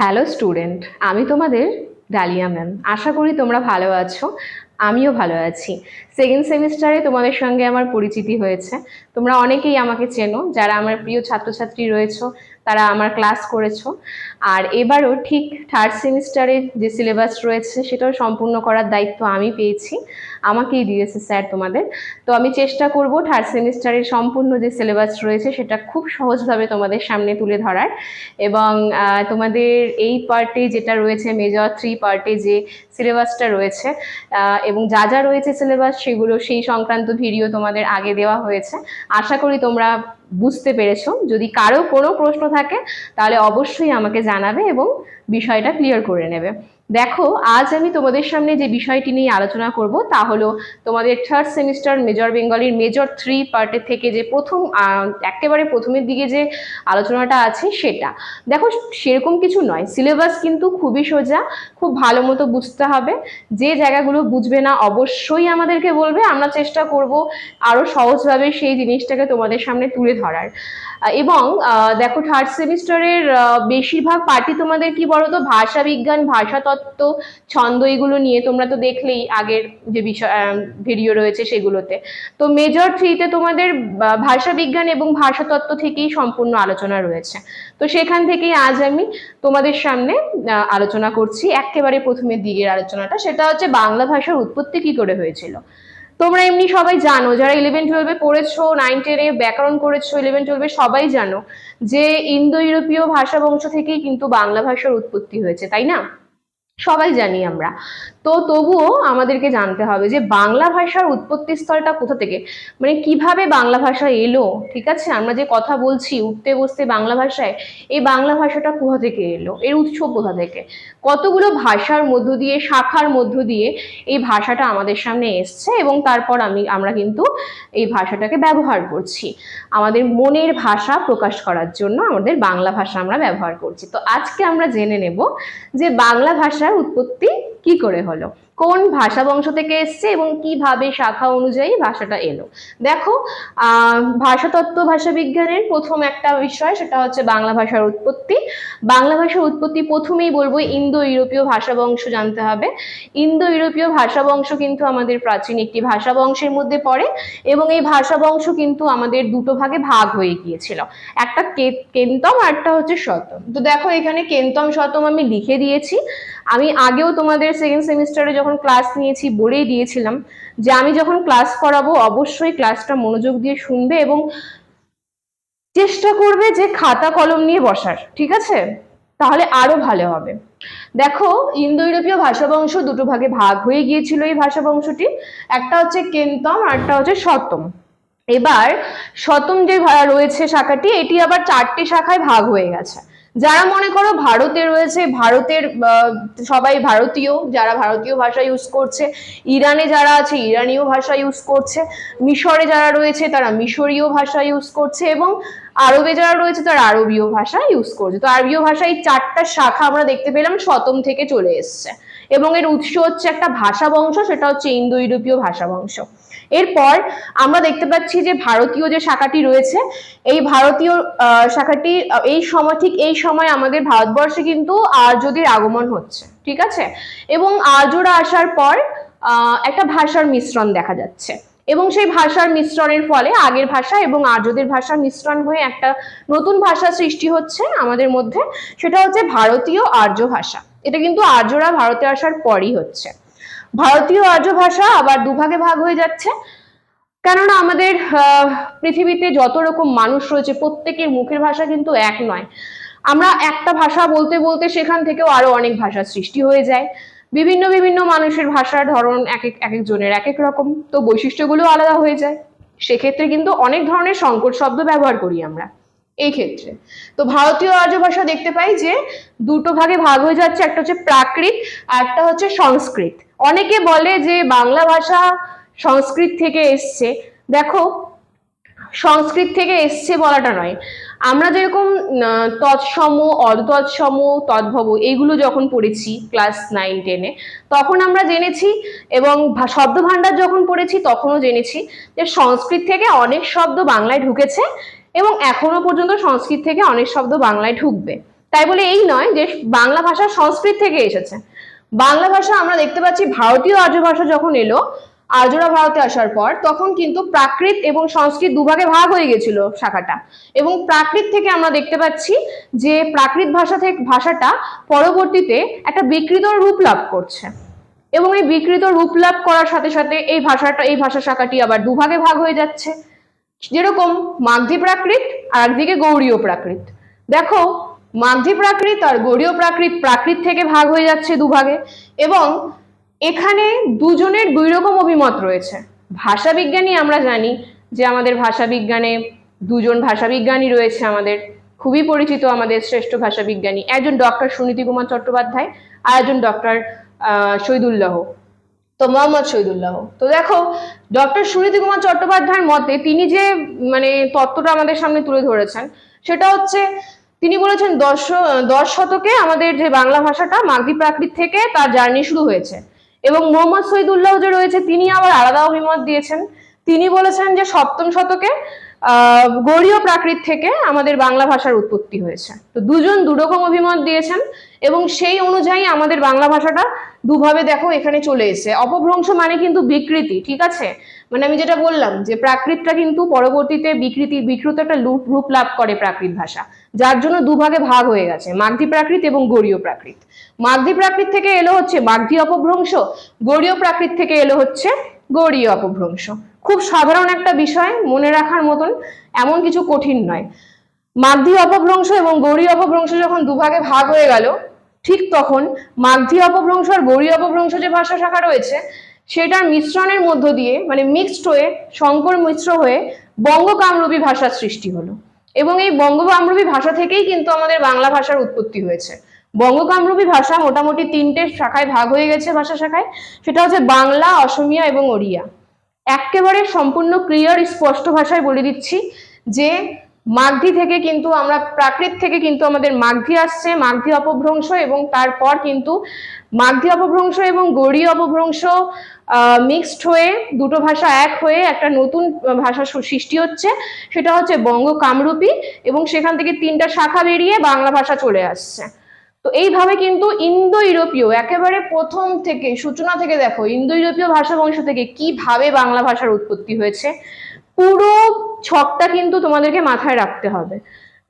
Hello student আমি তোমাদের dahlia ma'am আশা করি তোমরা ভালো আছো। আমিও ভালো আছি। সেকেন্ড সেমিস্টারে তোমাদের সঙ্গে আমার পরিচিতি হয়েছে। তোমরা অনেকেই আমাকে চেনো, যারা আমার প্রিয় ছাত্রছাত্রী রয়েছো। তারা আমার ক্লাস করেছ। আর এবারও ঠিক থার্ড সেমিস্টারে যে সিলেবাস রয়েছে, সেটাও সম্পূর্ণ করার দায়িত্ব আমি পেয়েছি। আমাকেই দিয়েছে স্যার তোমাদের। তো আমি চেষ্টা করব থার্ড সেমিস্টারের সম্পূর্ণ যে সিলেবাস রয়েছে, সেটা খুব সহজভাবে তোমাদের সামনে তুলে ধরার। এবং তোমাদের এই পার্টে যেটা রয়েছে মেজর থ্রি পার্টে যে সিলেবাসটা রয়েছে এবং যা যা রয়েছে সিলেবাস সেগুলো সেই সংক্রান্ত ভিডিও তোমাদের আগে দেওয়া হয়েছে। আশা করি তোমরা বুঝতে পেরেছ? যদি কারও কোনো প্রশ্ন থাকে, তাহলে অবশ্যই আমাকে জানাবে এবং বিষয়টা ক্লিয়ার করে নেবে। দেখো, আজ আমি তোমাদের সামনে যে বিষয়টি নিয়ে আলোচনা করব তা হলো তোমাদের থার্ড সেমিস্টার মেজর বেঙ্গলির মেজর থ্রি পার্টের থেকে যে প্রথম একেবারে প্রথমের দিকে যে আলোচনাটা আছে সেটা। দেখো, সেরকম কিছু নয়। সিলেবাস কিন্তু খুবই সোজা, খুব ভালো মতো বুঝতে হবে। যে জায়গাগুলো বুঝবে না অবশ্যই আমাদেরকে বলবে। আমরা চেষ্টা করব আরও সহজভাবে সেই জিনিসটাকে তোমাদের সামনে তুলে ধরার। এবং দেখো থার্ড সেমিস্টারের বেশিরভাগ পার্টি তোমাদের কি বলতো, ভাষা বিজ্ঞান ভাষাতত্ত্ব ছন্দ এগুলো নিয়ে তোমরা তো দেখলেই আগের যে বিষয় ভিডিও রয়েছে সেগুলোতে। তো মেজর থ্রিতে তোমাদের ভাষা বিজ্ঞান এবং ভাষাতত্ত্ব থেকেই সম্পূর্ণ আলোচনা রয়েছে। তো সেখান থেকেই আজ আমি তোমাদের সামনে আলোচনা করছি। একেবারে প্রথমের দিকের আলোচনাটা, সেটা হচ্ছে বাংলা ভাষার উৎপত্তি কি করে হয়েছিল। তোমরা এমনি সবাই জানো, যারা ইলেভেন টুয়েলভে পড়েছো নাইন টেনে ব্যাকরণ করেছ ইলেভেন টুয়েলভে সবাই জানো যে ইন্দো ইউরোপীয় ভাষা বংশ থেকেই কিন্তু বাংলা ভাষার উৎপত্তি হয়েছে, তাই না? সবাই জানি আমরা। তো তবুও আমাদেরকে জানতে হবে যে বাংলা ভাষার উৎপত্তি স্থলটা কোথা থেকে? মানে কীভাবে বাংলা ভাষা এলো? ঠিক আছে? আমরা যে কথা বলছি, উঠতে বসতে বাংলা ভাষায়, এই বাংলা ভাষাটা কোথা থেকে এলো? এর উৎস কোথা থেকে? কতগুলো ভাষার মধ্য দিয়ে, শাখার মধ্য দিয়ে এই ভাষাটা আমাদের সামনে এসছে এবং তারপর আমি, আমরা কিন্তু এই ভাষাটাকে ব্যবহার করছি। আমাদের মনের ভাষা প্রকাশ করার জন্য আমাদের বাংলা ভাষা আমরা ব্যবহার করছি। তো আজকে আমরা জেনে নেব যে বাংলা ভাষার উৎপত্তি কি করে হলো? কোন ভাষা বংশ থেকে এসছে এবং কীভাবে শাখা অনুযায়ী ভাষাটা এলো? দেখো ভাষাতত্ত্ব ভাষা বিজ্ঞানের প্রথম একটা বিষয়, সেটা হচ্ছে বাংলা ভাষার উৎপত্তি। বাংলা ভাষার উৎপত্তি প্রথমেই বলব ইন্দো ইউরোপীয় ভাষা বংশ জানতে হবে। ইন্দো ইউরোপীয় ভাষা বংশ কিন্তু আমাদের প্রাচীন একটি ভাষা বংশের মধ্যে পড়ে এবং এই ভাষা বংশ কিন্তু আমাদের দুটো ভাগে ভাগ হয়ে গিয়েছিল। একটা কেন্তম আর একটা হচ্ছে শতম তো দেখো, এখানে কেন্তম শতম আমি লিখে দিয়েছি। আমি আগেও তোমাদের সেকেন্ড সেমিস্টারে যখন ক্লাস নিয়েছি, বলেই দিয়েছিলাম যে আমি যখন ক্লাস করাবো, অবশ্যই ক্লাসটা মনোযোগ দিয়ে শুনবে এবং চেষ্টা করবে যে খাতা কলম নিয়ে বসার, ঠিক আছে? তাহলে আরও ভালো হবে। দেখো ইন্দো ইউরোপীয় ভাষা বংশ দুটো ভাগে ভাগ হয়ে গিয়েছিল এই ভাষা বংশটি একটা হচ্ছে কেন্তম আর একটা হচ্ছে শতম এবার শতম যে রয়েছে শাখাটি, এটি আবার চারটি শাখায় ভাগ হয়ে গেছে। যারা মনে করো ভারতে রয়েছে, ভারতের সবাই ভারতীয়, যারা ভারতীয় ভাষা ইউজ করছে, ইরানে যারা আছে, ইরানীয় ভাষা ইউজ করছে, মিশরে যারা রয়েছে, তারা মিশরীয় ভাষা ইউজ করছে এবং আরবে যারা রয়েছে, তারা আরবীয় ভাষা ইউজ করছে। তো আরবীয় ভাষা এই চারটা শাখা আমরা দেখতে পেলাম শতম থেকে চলে এসছে। এবং এর উৎস হচ্ছে একটা ভাষা বংশ, সেটা হচ্ছে ইন্দো ইউরোপীয় ভাষা বংশ। এরপর আমরা দেখতে পাচ্ছি যে ভারতীয় যে শাখাটি রয়েছে, এই ভারতীয় শাখাটি এই সময়, ঠিক এই সময় আমাদের ভারতবর্ষে কিন্তু আর্যদের আগমন হচ্ছে, ঠিক আছে? এবং আর্যরা আসার পর একটা ভাষার মিশ্রণ দেখা যাচ্ছে। এবং সেই ভাষার মিশ্রণের ফলে আগের ভাষা এবং আর্যদের ভাষার মিশ্রণ হয়ে একটা নতুন ভাষা সৃষ্টি হচ্ছে আমাদের মধ্যে, সেটা হচ্ছে ভারতীয় আর্য ভাষা। এটা কিন্তু আর্যরা ভারতে আসার পরই হচ্ছে। ভারতীয় আর্য ভাষা আবার দুভাগে ভাগ হয়ে যাচ্ছে। কেননা আমাদের পৃথিবীতে যত রকম মানুষ রয়েছে, প্রত্যেকের মুখের ভাষা কিন্তু এক নয়। আমরা একটা ভাষা বলতে বলতে সেখান থেকেও আরও অনেক ভাষার সৃষ্টি হয়ে যায়। বিভিন্ন বিভিন্ন মানুষের ভাষার ধরন এক এক এক একজনের এক এক রকম। তো বৈশিষ্ট্যগুলো আলাদা হয়ে যায়। সেক্ষেত্রে কিন্তু অনেক ধরনের সংকট শব্দ ব্যবহার করি আমরা এই ক্ষেত্রে। তো ভারতীয় আর্য ভাষা দেখতে পাই যে দুটো ভাগে ভাগ হয়ে যাচ্ছে। একটা হচ্ছে প্রাকৃত, আর একটা হচ্ছে সংস্কৃত। অনেকে বলে যে বাংলা ভাষা সংস্কৃত থেকে এসছে। দেখো, সংস্কৃত থেকে এসছে বলাটা নয়। আমরা যেরকম তৎসম, অর্ধতৎসম, তদ্ভব এইগুলো যখন পড়েছি ক্লাস নাইন, টেনে তখন আমরা জেনেছি এবং শব্দ ভাণ্ডার যখন পড়েছি তখনও জেনেছি যে সংস্কৃত থেকে অনেক শব্দ বাংলায় ঢুকেছে এবং এখনও পর্যন্ত সংস্কৃত থেকে অনেক শব্দ বাংলায় ঢুকবে। তাই বলে এই নয় যে বাংলা ভাষা সংস্কৃত থেকে এসেছে। বাংলা ভাষা আমরা দেখতে পাচ্ছি, ভারতীয় আর্য ভাষা যখন এলো, আর্যরা ভারতে আসার পর, তখন কিন্তু প্রাকৃত এবং সংস্কৃত দুভাগে ভাগ হয়ে গেছিল শাখাটা। এবং প্রাকৃত থেকে আমরা দেখতে পাচ্ছি যে প্রাকৃত ভাষা থেকে ভাষাটা পরবর্তীতে একটা বিকৃত রূপ লাভ করছে। এবং এই বিকৃত রূপ লাভ করার সাথে সাথে এই ভাষাটা, এই ভাষা শাখাটি আবার দুভাগে ভাগ হয়ে যাচ্ছে। যেরকম মাগধী প্রাকৃত আর একদিকে গৌড়ীয় প্রাকৃত। দেখো মাগধী প্রাকৃত আর গৌড়ীয় প্রাকৃত প্রাকৃত থেকে ভাগ হয়ে যাচ্ছে দুভাগে। এবং এখানে দুজনের দুই রকম অভিমত রয়েছে। ভাষাবিজ্ঞানী আমরা জানি যে আমাদের ভাষাবিজ্ঞানে দুজন ভাষাবিজ্ঞানী রয়েছে আমাদের। খুবই পরিচিত আমাদের শ্রেষ্ঠ ভাষাবিজ্ঞানী একজন ডক্টর সুনীতি কুমার চট্টোপাধ্যায় আর একজন ডক্টর শহীদুল্লাহ। তো মোহাম্মদ শহীদুল্লাহ। তো দেখো, ডক্টর সুনীতি কুমার চট্টোপাধ্যায়ের মতে তিনি যে মানে তত্ত্বটা আমাদের সামনে তুলে ধরেছেন, সেটা হচ্ছে তিনি বলেছেন দশ দশ শতকে আমাদের যে বাংলা ভাষাটা মাগধী প্রাকৃত থেকে তার জার্নি শুরু হয়েছে। এবং মোহাম্মদ শহীদুল্লাহ যে রয়েছে, তিনি আবার আলাদা অভিমত দিয়েছেন। তিনি বলেছেন যে সপ্তম শতকে গৌরীয় প্রাকৃত থেকে আমাদের বাংলা ভাষার উৎপত্তি হয়েছে। তো দুজন দুরকম অভিমত দিয়েছেন এবং সেই অনুযায়ী আমাদের বাংলা ভাষাটা দুভাবে দেখো এখানে চলে এসেছে। অপভ্রংশ মানে কিন্তু বিকৃতি, ঠিক আছে? মানে আমি যেটা বললাম যে প্রাকৃতটা কিন্তু পরবর্তীতে বিকৃতি, বিকৃত একটা রূপ লাভ করে প্রাকৃত ভাষা, যার জন্য দুভাগে ভাগ হয়ে গেছে, মাগধী প্রাকৃত এবং গৌড়ীয় প্রাকৃত। মাগধী প্রাকৃত থেকে এলো হচ্ছে মাগধী অপভ্রংশ গৌড়ীয় প্রাকৃত থেকে এলো হচ্ছে গৌড়ীয় অপভ্রংশ। খুব সাধারণ একটা বিষয়, মনে রাখার মতন এমন কিছু কঠিন নয়। মাগধী অপভ্রংশ এবং গৌরী অপভ্রংশ যখন দুভাগে ভাগ হয়ে গেল ঠিক তখন মাগধী অপভ্রংশ আর গৌরী অপভ্রংশ যে ভাষা শাখা রয়েছে, সেটার মিশ্রণের মধ্য দিয়ে মানে মিক্সড হয়ে সংকর মিশ্র হয়ে বঙ্গ কামরূপী ভাষার সৃষ্টি হলো। এবং এই বঙ্গ কামরূপী ভাষা থেকেই কিন্তু আমাদের বাংলা ভাষার উৎপত্তি হয়েছে। বঙ্গ কামরূপী ভাষা মোটামুটি তিনটে শাখায় ভাগ হয়ে গেছে ভাষা শাখায়, সেটা হচ্ছে বাংলা, অসমিয়া এবং ওড়িয়া। একেবারে সম্পূর্ণ ক্লিয়ার স্পষ্ট ভাষায় বলে দিচ্ছি যে মাগধী থেকে কিন্তু আমরা, প্রাকৃত থেকে কিন্তু আমাদের মাগধী আসছে, মাগধী অপভ্রংশ এবং তারপর কিন্তু মাগধী অপভ্রংশ এবং গৌড়ী অপভ্রংশ মিক্সড হয়ে দুটো ভাষা এক হয়ে একটা নতুন ভাষা সৃষ্টি হচ্ছে। সেটা হচ্ছে বঙ্গ কামরূপী এবং সেখান থেকে তিনটা শাখা বেরিয়ে বাংলা ভাষা চলে আসছে। তো এইভাবে কিন্তু ইন্দো ইউরোপীয় একেবারে প্রথম থেকে, সূচনা থেকে দেখো ইন্দো ইউরোপীয় ভাষা বংশ থেকে কীভাবে বাংলা ভাষার উৎপত্তি হয়েছে। পুরো ছকটা কিন্তু তোমাদেরকে মাথায় রাখতে হবে।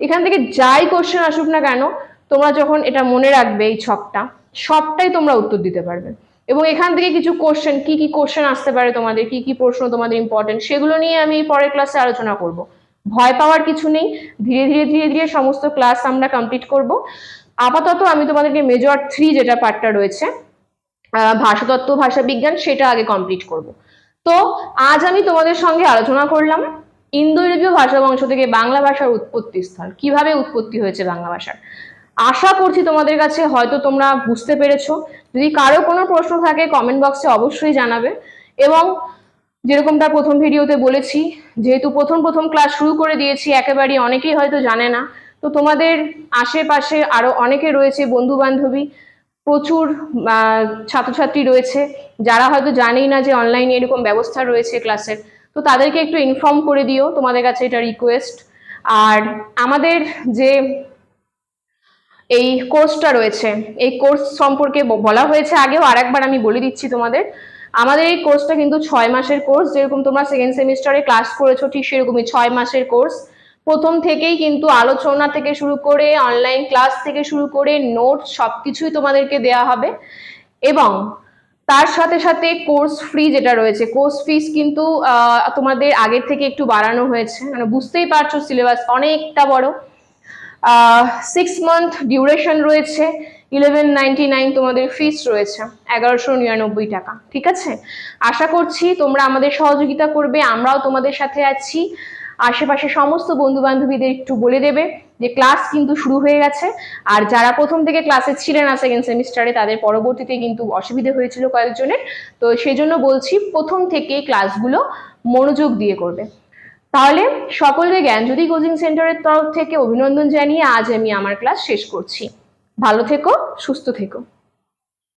এখান থেকে যাই কোশ্চেন আসুক না কেন, তোমরা যখন এটা মনে রাখবে এই ছকটা, সবটাই তোমরা উত্তর দিতে পারবে। এবং এখান থেকে কিছু কোশ্চেন কি কি কোশ্চেন আসতে পারে তোমাদের, কি কি প্রশ্ন তোমাদের ইম্পর্টেন্ট সেগুলো নিয়ে আমি পরের ক্লাসে আলোচনা করব। ভয় পাওয়ার কিছু নেই, ধীরে ধীরে ধীরে ধীরে সমস্ত ক্লাস আমরা কমপ্লিট করব। আপাতত আমি তোমাদেরকে মেজর থ্রি যেটা পার্টটা রয়েছে ভাষাতত্ত্ব ভাষা বিজ্ঞান সেটা আগে কমপ্লিট করব। তো আজ আমি তোমাদের সঙ্গে আলোচনা করলাম ইন্দো ইউরোপীয় ভাষা বংশ থেকে বাংলা ভাষার উৎপত্তি স্থল। কীভাবে উৎপত্তি হয়েছে বাংলা ভাষার? আশা করছি তোমাদের কাছে হয়তো তোমরা বুঝতে পেরেছ। যদি কারও কোনো প্রশ্ন থাকে কমেন্ট বক্সে অবশ্যই জানাবে। এবং যেরকমটা প্রথম ভিডিওতে বলেছি, যেহেতু প্রথম প্রথম ক্লাস শুরু করে দিয়েছি একেবারেই অনেকেই হয়তো জানে না। তো তোমাদের আশেপাশে আরও অনেকে রয়েছে বন্ধু বান্ধবী প্রচুর ছাত্রছাত্রী রয়েছে, যারা হয়তো জানেই না যে অনলাইনে এরকম ব্যবস্থা রয়েছে ক্লাসের তো তাদেরকে একটু ইনফর্ম করে দিও, তোমাদের কাছে এটা রিকোয়েস্ট আর আমাদের যে এই কোর্সটা রয়েছে, এই কোর্স সম্পর্কে বলা হয়েছে আগেও আর একবার আমি বলে দিচ্ছি তোমাদের। আমাদের এই কোর্সটা কিন্তু ছয় মাসের কোর্স যেরকম তোমরা সেকেন্ড সেমিস্টারে ক্লাস করেছ, ঠিক সেরকমই ছয় মাসের কোর্স প্রথম থেকেই কিন্তু আলোচনা থেকে শুরু করে অনলাইন ক্লাস থেকে শুরু করে নোট সবকিছুই তোমাদেরকে দেওয়া হবে। এবং তার সাথে সাথে কোর্স ফ্রি যেটা রয়েছে কোর্স ফিস কিন্তু তোমাদের আগের থেকে একটু বাড়ানো হয়েছে। মানে বুঝতেই পারছ সিলেবাস অনেকটা বড়। সিক্স মান্থ ডিউরেশন রয়েছে ইলেভেন নাইনটি নাইন তোমাদের ফিস রয়েছে, এগারোশো নিরানব্বই টাকা। ঠিক আছে? আশা করছি তোমরা আমাদের সহযোগিতা করবে, আমরাও তোমাদের সাথে আছি। আশেপাশে সমস্ত বন্ধু বান্ধবীদের একটু বলে দেবে যে ক্লাস কিন্তু শুরু হয়ে গেছে। আর যারা প্রথম থেকে ক্লাসে ছিলেন না সেকেন্ড সেমিস্টারে তাদের পরবর্তীতে কিন্তু অসুবিধে হয়েছিল কয়েকজনের। তো সেজন্য বলছি, প্রথম থেকে ক্লাসগুলো মনোযোগ দিয়ে করবে। তাহলে সকলকে জ্ঞানজ্যোতি কোচিং সেন্টারের তরফ থেকে অভিনন্দন জানিয়ে আজ আমি আমার ক্লাস শেষ করছি। ভালো থেকো, সুস্থ থেকো।